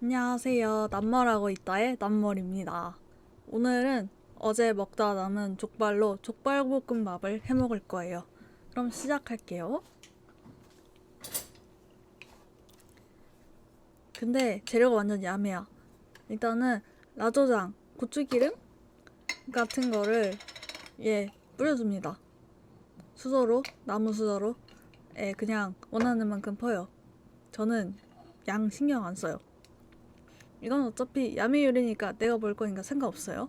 안녕하세요. 남말하고 있다의 남머리입니다. 오늘은 어제 먹다 남은 족발로 족발볶음밥을 해 먹을 거예요. 그럼 시작할게요. 근데 재료가 완전 야매야. 일단은 라조장, 고추기름 같은 거를 예 뿌려줍니다. 수저로 나무 수저로 예 그냥 원하는 만큼 퍼요. 저는 양 신경 안 써요. 이건 어차피 야매 요리니까 내가 볼 거니까 상관없어요.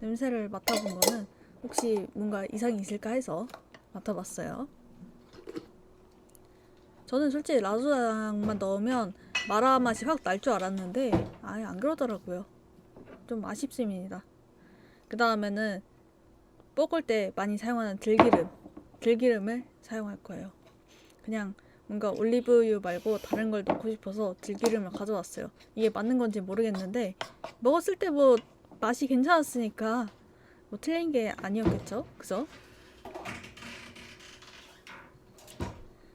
냄새를 맡아본 거는 혹시 뭔가 이상이 있을까 해서 맡아봤어요. 저는 솔직히 라조장만 넣으면 마라 맛이 확 날 줄 알았는데 아예 안 그러더라고요. 좀 아쉽습니다. 그 다음에는 볶을 때 많이 사용하는 들기름, 들기름을 사용할 거예요. 그냥 뭔가 올리브유 말고 다른 걸 넣고 싶어서 들기름을 가져왔어요. 이게 맞는 건지 모르겠는데 먹었을 때 뭐 맛이 괜찮았으니까 뭐 틀린 게 아니었겠죠? 그죠?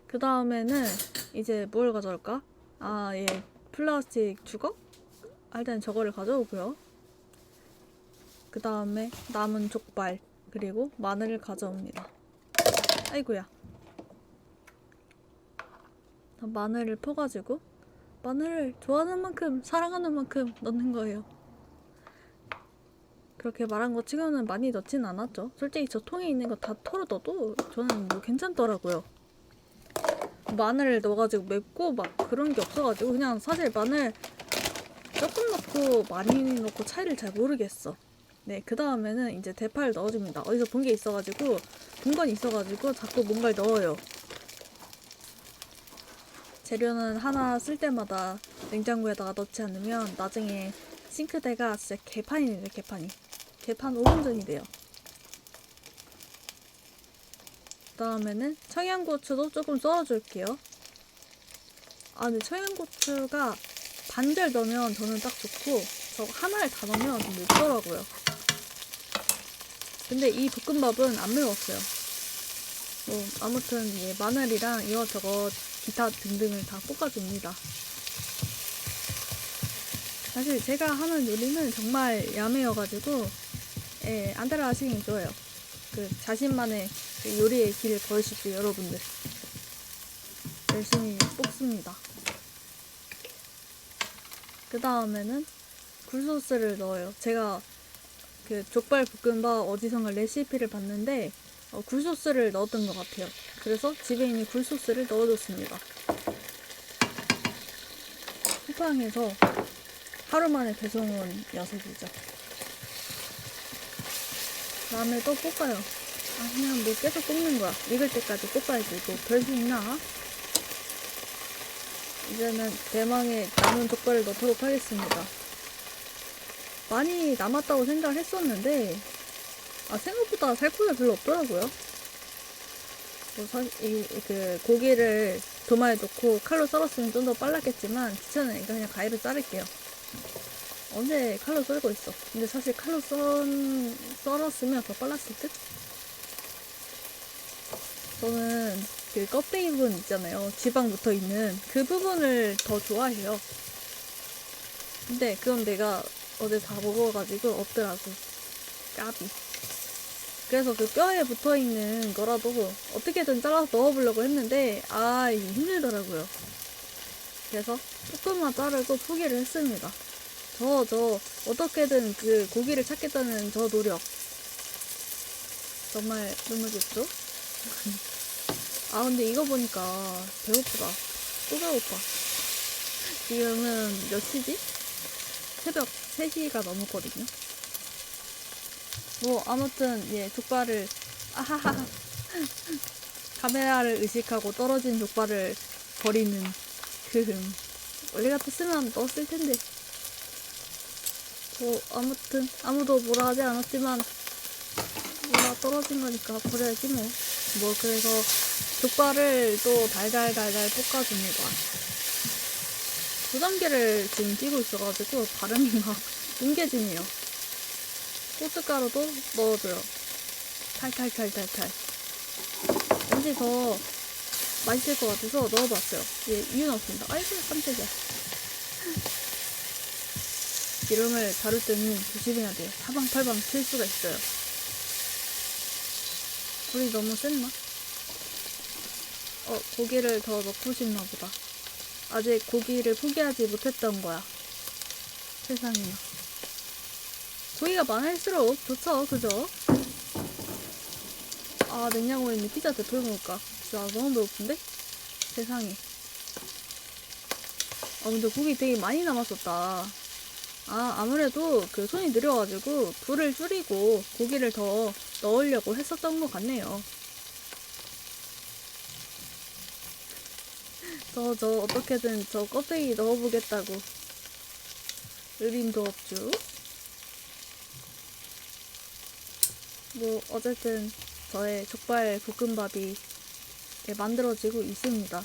그 다음에는 이제 뭘 가져올까? 아, 예, 플라스틱 주걱? 아, 일단 저거를 가져오고요. 그 다음에 남은 족발 그리고 마늘을 가져옵니다. 아이고야. 마늘을 퍼가지고 마늘을 좋아하는 만큼 사랑하는 만큼 넣는 거예요. 그렇게 말한 거 치고는 많이 넣진 않았죠. 솔직히 저 통에 있는 거 다 털어 넣어도 저는 뭐 괜찮더라고요. 마늘을 넣어가지고 맵고 막 그런 게 없어가지고 그냥 사실 마늘 조금 넣고 많이 넣고 차이를 잘 모르겠어. 네, 그 다음에는 이제 대파를 넣어줍니다. 어디서 본 게 있어가지고 본 건 있어가지고 자꾸 뭔가를 넣어요. 재료는 하나 쓸 때마다 냉장고에다가 넣지 않으면 나중에 싱크대가 진짜 개판이 돼요, 개판이. 개판 5분 전이 돼요. 그 다음에는 청양고추도 조금 썰어줄게요. 아, 근데 청양고추가 반절 넣으면 저는 딱 좋고, 저 하나를 다 넣으면 좀 맵더라고요. 근데 이 볶음밥은 안 매웠어요. 뭐, 아무튼, 예, 마늘이랑 이것저것 기타 등등을 다 볶아줍니다. 사실 제가 하는 요리는 정말 야매여가지고 예, 안 따라 하시긴 좋아요. 그 자신만의 그 요리의 길을 걸으십시오, 여러분들. 열심히 볶습니다. 그 다음에는 굴소스를 넣어요. 제가 그 족발 볶음밥 어디선가 레시피를 봤는데 어, 굴소스를 넣었던 것 같아요. 그래서 집에 있는 굴소스를 넣어줬습니다. 쿠팡에서 하루 만에 배송 온 녀석이죠. 다음에 또 볶아요. 아, 그냥 뭐 계속 볶는 거야. 익을 때까지 볶아야지. 뭐별수 있나? 이제는 대망의 남은 족발을 넣도록 하겠습니다. 많이 남았다고 생각을 했었는데, 아, 생각보다 살 코기가 별로 없더라고요. 뭐 사, 이, 그, 고기를 도마에 넣고 칼로 썰었으면 좀 더 빨랐겠지만, 귀찮으니까 그냥 가위로 자를게요. 언제 칼로 썰고 있어. 근데 사실 칼로 썬, 썰었으면 더 빨랐을 듯? 저는 그 껍데기 부분 있잖아요. 지방 붙어 있는 그 부분을 더 좋아해요. 근데 그건 내가 어제 다 먹어가지고 없더라고. 까비. 그래서 그 뼈에 붙어 있는 거라도 어떻게든 잘라서 넣어보려고 했는데, 아, 이게 힘들더라고요. 그래서 조금만 자르고 포기를 했습니다. 저, 저, 어떻게든 그 고기를 찾겠다는 저 노력. 정말 너무 좋죠? 아, 근데 이거 보니까 배고프다. 또 배고파. 지금은 몇 시지? 새벽 3시가 넘었거든요. 뭐, 아무튼, 예, 족발을, 아하하. 카메라를 의식하고 떨어진 족발을 버리는 그 흠. 원래 같았으면 넣었을 텐데. 뭐 아무튼 아무도 뭐라 하지 않았지만 뭐라 떨어진 거니까 버려야지 뭐. 뭐 그래서 족발을 또 달달달달 볶아줍니다. 두 단계를 지금 끼고 있어가지고 발음이 막 뭉개지네요. 고춧가루도 넣어줘요. 탈탈탈탈탈. 왠지 더 맛있을 것 같아서 넣어봤어요. 예, 이유는 없습니다. 아이고, 깜짝이야. 기름을 다룰 때는 조심해야 돼요. 사방팔방 튈 수가 있어요. 불이 너무 셌나? 어, 고기를 더 넣고 싶나 보다. 아직 고기를 포기하지 못했던 거야. 세상에나. 고기가 많을수록 좋죠, 그죠? 아, 냉장고에 있는 피자 대표 먹을까? 진짜 너무 배고픈데? 세상에. 아, 근데 고기 되게 많이 남았었다. 아, 아무래도 그 손이 느려가지고 불을 줄이고 고기를 더 넣으려고 했었던 것 같네요. 저, 저, 어떻게든 저 껍데기 넣어보겠다고. 의림도 없죠. 뭐, 어쨌든 저의 족발 볶음밥이 네, 만들어지고 있습니다.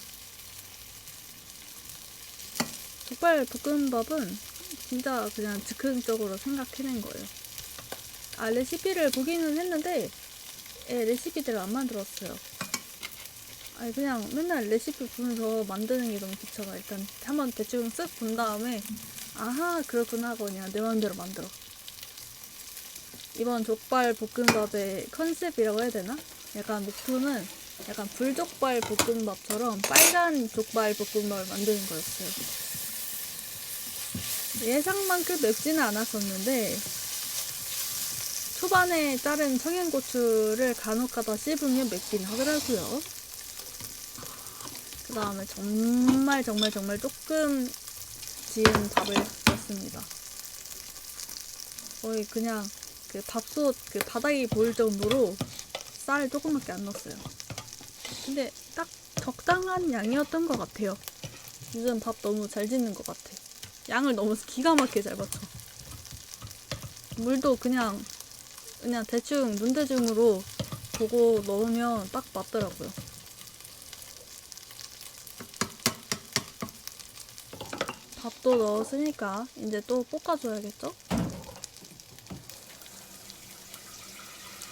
족발 볶음밥은 진짜 그냥 즉흥적으로 생각해낸 거예요. 아, 레시피를 보기는 했는데, 예, 레시피대로 안 만들었어요. 아니, 그냥 맨날 레시피 보면서 만드는 게 너무 귀찮아. 일단 한번 대충 쓱 본 다음에, 아하, 그렇구나 하고 그냥 내 마음대로 만들어. 이번 족발 볶음밥의 컨셉이라고 해야 되나? 약간 목표는 약간 불족발 볶음밥처럼 빨간 족발 볶음밥을 만드는 거였어요. 예상만큼 맵지는 않았었는데 초반에 자른 청양고추를 간혹 가다 씹으면 맵긴 하더라고요. 그 다음에 정말 정말 정말 조금 지은 밥을 넣었습니다. 거의 그냥 그 밥솥 그 바닥이 보일 정도로 쌀 조금밖에 안 넣었어요. 근데 딱 적당한 양이었던 것 같아요. 요즘 밥 너무 잘 짓는 것 같아. 양을 너무 기가 막히게 잘 맞춰. 물도 그냥 그냥 대충 눈대중으로 보고 넣으면 딱 맞더라고요. 밥도 넣었으니까 이제 또 볶아줘야겠죠?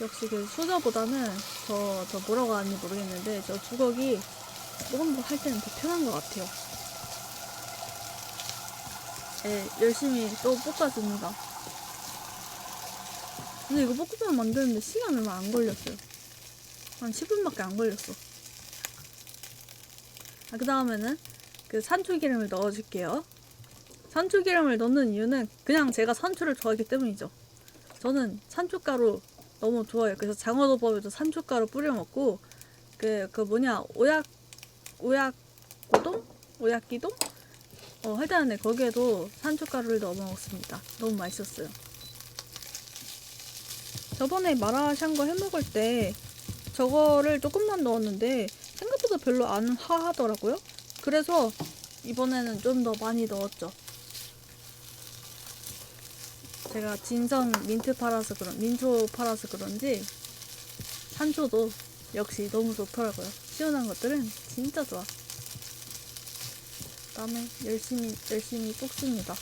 역시 그 수저보다는 저, 저 뭐라고 하는지 모르겠는데 저 주걱이 조금 더할 때는 더 편한 것 같아요. 네, 열심히 또 볶아줍니다. 근데 이거 볶음밥 만드는데 시간 얼마 안 걸렸어요. 한 10분밖에 안 걸렸어. 아, 그 다음에는 그 산초기름을 넣어줄게요. 산초기름을 넣는 이유는 그냥 제가 산초를 좋아하기 때문이죠. 저는 산초가루 너무 좋아해요. 그래서 장어덮밥에도 산초가루 뿌려 먹고 그, 그 뭐냐 오약 오약 고동? 오약기동? 어, 할 때는 거기에도 산초가루를 넣어 먹었습니다. 너무 맛있었어요. 저번에 마라샹궈 해 먹을 때 저거를 조금만 넣었는데 생각보다 별로 안 화하더라고요. 그래서 이번에는 좀 더 많이 넣었죠. 제가 진성 민트 팔아서 그런 민초 팔아서 그런지 산초도 역시 너무 좋더라고요. 시원한 것들은 진짜 좋아. 그다음에 열심히 열심히 볶습니다.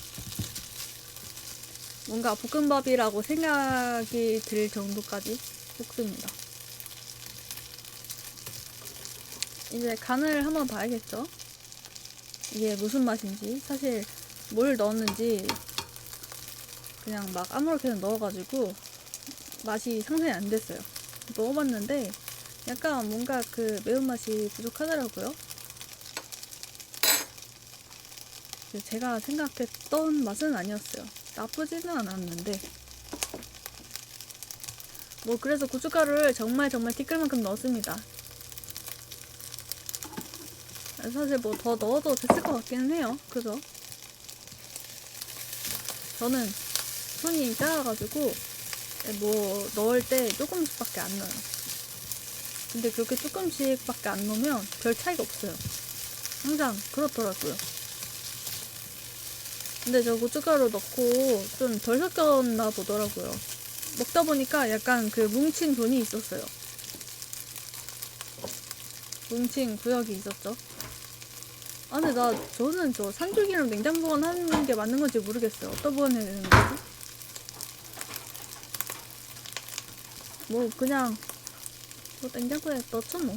뭔가 볶음밥이라고 생각이 들 정도까지 볶습니다. 이제 간을 한번 봐야겠죠? 이게 무슨 맛인지 사실 뭘 넣었는지 그냥 막 아무렇게나 넣어가지고 맛이 상상이 안 됐어요. 먹어봤는데 약간 뭔가 그 매운맛이 부족하더라고요. 제가 생각했던 맛은 아니었어요. 나쁘지는 않았는데 뭐 그래서 고춧가루를 정말 정말 티끌만큼 넣었습니다. 사실 뭐 더 넣어도 됐을 것 같기는 해요. 그죠? 저는 손이 작아가지고 뭐 넣을 때 조금씩밖에 안 넣어요. 근데 그렇게 조금씩밖에 안 넣으면 별 차이가 없어요. 항상 그렇더라고요. 근데 저 고춧가루 넣고 좀 덜 섞였나 보더라고요. 먹다 보니까 약간 그 뭉친 돈이 있었어요. 뭉친 구역이 있었죠. 아 근데 나 저는 저 산줄기랑 냉장 보관 하는 게 맞는 건지 모르겠어요. 어떤 보관해야 되는 거지? 뭐 그냥 뭐 냉장고에 넣죠 뭐.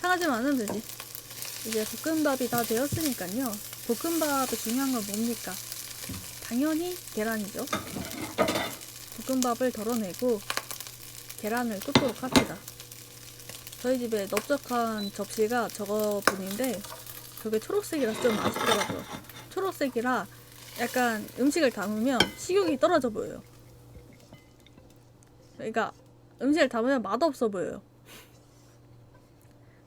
상하지만 않으면 되지. 이제 볶음밥이 다 되었으니까요. 볶음밥의 중요한 건 뭡니까? 당연히 계란이죠. 볶음밥을 덜어내고 계란을 꽂도록 합시다. 저희 집에 넓적한 접시가 저거뿐인데 저게 초록색이라 좀 아쉽더라고요. 초록색이라 약간 음식을 담으면 식욕이 떨어져 보여요. 그러니까 음식을 담으면 맛없어 보여요.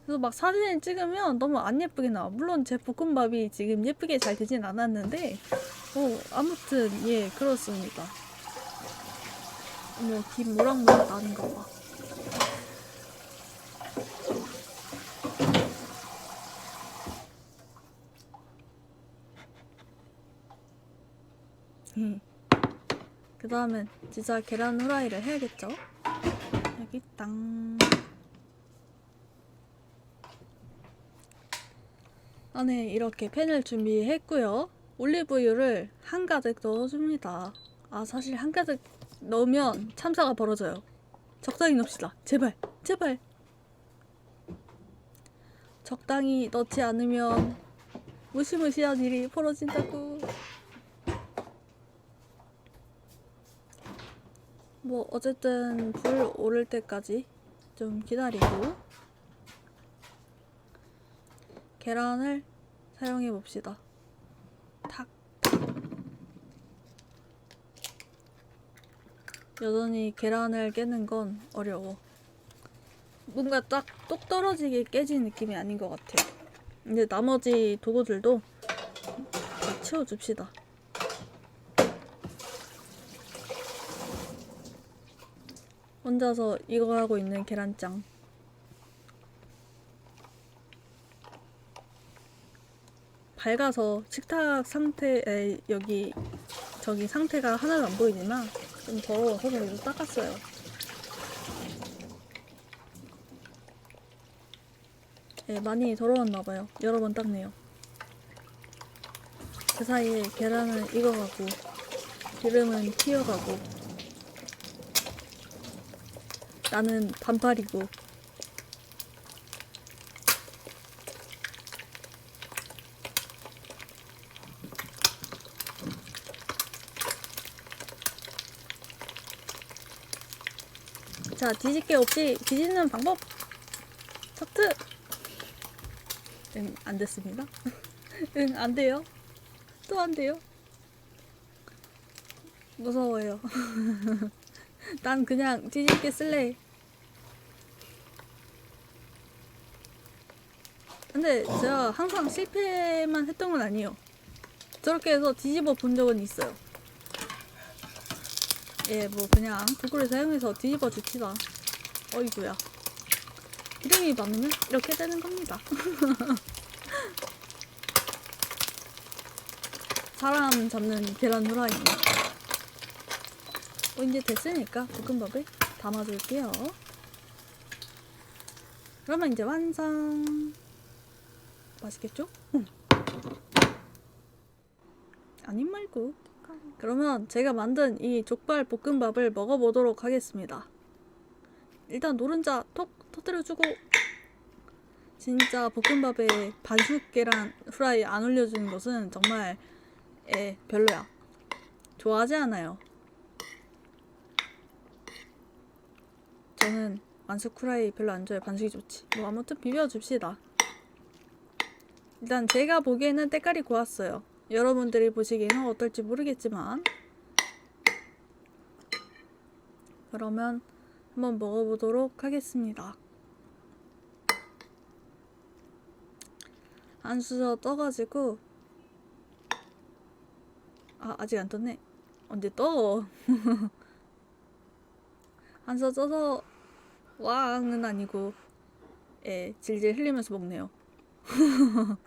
그래서 막 사진을 찍으면 너무 안 예쁘게 나와. 물론 제 볶음밥이 지금 예쁘게 잘 되진 않았는데, 어, 아무튼, 예, 그렇습니다. 어머, 김 모락모락 나는 거 봐. 그 다음엔 진짜 계란 후라이를 해야겠죠? 여기 땅. 안에 이렇게 팬을 준비했고요. 올리브유를 한 가득 넣어줍니다. 아 사실 한 가득 넣으면 참사가 벌어져요. 적당히 넣읍시다. 제발, 제발. 적당히 넣지 않으면 무시무시한 일이 벌어진다고. 뭐 어쨌든 불 오를 때까지 좀 기다리고 계란을 사용해 봅시다. 탁. 여전히 계란을 깨는 건 어려워. 뭔가 딱 똑 떨어지게 깨진 느낌이 아닌 것 같아요. 이제 나머지 도구들도 다 채워줍시다. 혼자서 이거 하고 있는 계란짱. 밝아서 식탁 상태에 여기 저기 상태가 하나도 안 보이지만 좀 더러워서 그래도 닦았어요. 네, 많이 더러웠나봐요. 여러 번 닦네요. 그 사이에 계란은 익어가고 기름은 튀어가고 나는 반팔이고. 자 뒤집개 없이 뒤집는 방법. 차트. 응 안 됐습니다. 응 안 돼요. 또 안 돼요. 무서워요 난 그냥 뒤집게 쓸래. 근데 제가 항상 실패만 했던 건 아니에요. 저렇게 해서 뒤집어 본 적은 있어요. 예, 뭐 그냥 도구를 사용해서 뒤집어 줍시다. 어이구야. 기름이 많으면 이렇게 되는 겁니다. 사람 잡는 계란 후라이입니다. 어, 이제 됐으니까 볶음밥을 담아줄게요. 그러면 이제 완성. 맛있겠죠? 응. 아님 말고. 그러면 제가 만든 이 족발 볶음밥을 먹어보도록 하겠습니다. 일단 노른자 톡 터뜨려주고 진짜 볶음밥에 반숙 계란 후라이 안 올려주는 것은 정말 에 별로야. 좋아하지 않아요. 저는 완숙 후라이 별로 안 좋아해. 반숙이 좋지. 뭐 아무튼 비벼줍시다. 일단 제가 보기에는 때깔이 고왔어요. 여러분들이 보시기에는 어떨지 모르겠지만 그러면 한번 먹어보도록 하겠습니다. 안 수저 떠가지고 아 아직 안 떴네. 언제 떠? 한서 써서 와는 아니고 예 질질 흘리면서 먹네요.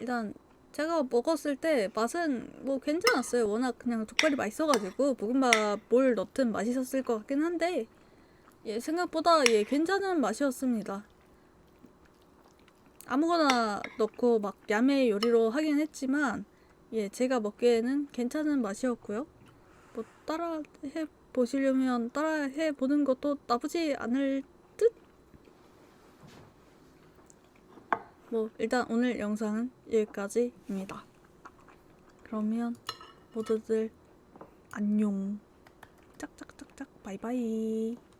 일단 제가 먹었을 때 맛은 뭐 괜찮았어요. 워낙 그냥 족발이 맛있어가지고 볶음밥 뭘 넣든 맛있었을 것 같긴 한데 예 생각보다 예 괜찮은 맛이었습니다. 아무거나 넣고 막 야매 요리로 하긴 했지만 예 제가 먹기에는 괜찮은 맛이었고요. 뭐 따라 해 보시려면 따라 해 보는 것도 나쁘지 않을 듯? 뭐, 일단 오늘 영상은 여기까지입니다. 그러면 모두들 안녕. 짝짝짝짝 바이바이.